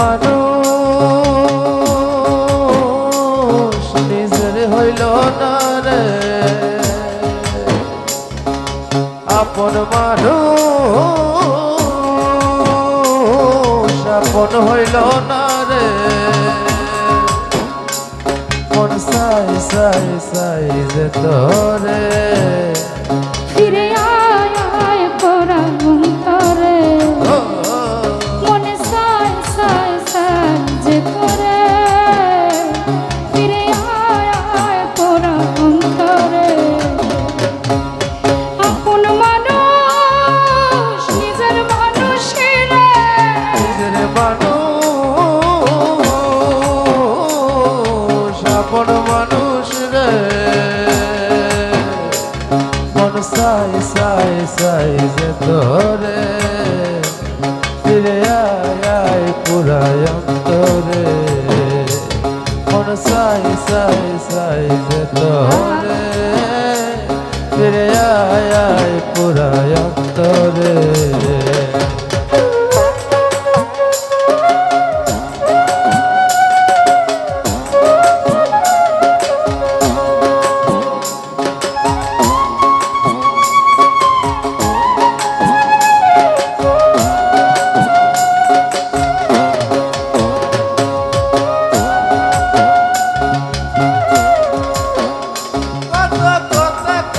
মানুষ, নিজের হইল না রে। আপন মানুষ হইল না রে। মন সাই সাই সাই যে তোরে। ফিরে আপন মানুষ রে। মন সাই সাই সাই যে তোরে। ফিরে আয় আয় পুরায় অন্তরে। মন সাই সাই সাই যে তোরে। ফিরে আয় পুরায় অন্তরে।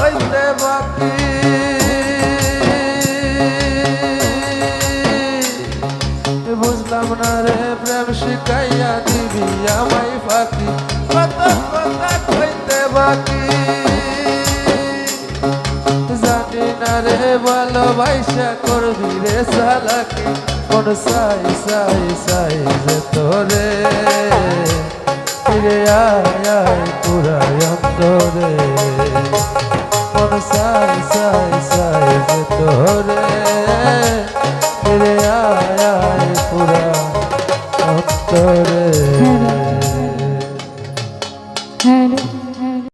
কইতে বাকি। বুঝলাম না রে, প্রেম শিখাইয়া দিবি আমায় ফাঁকি। কত কথা কইতে বাকি। জানি না রে, ভালোবাসা করবি রে সালাকি। কোন সাই সাই সাই যে তোরে। ফিরে আয় আয় সাই সাই সাই যে তোরে ফিরে আয় পুরা অন্তরে।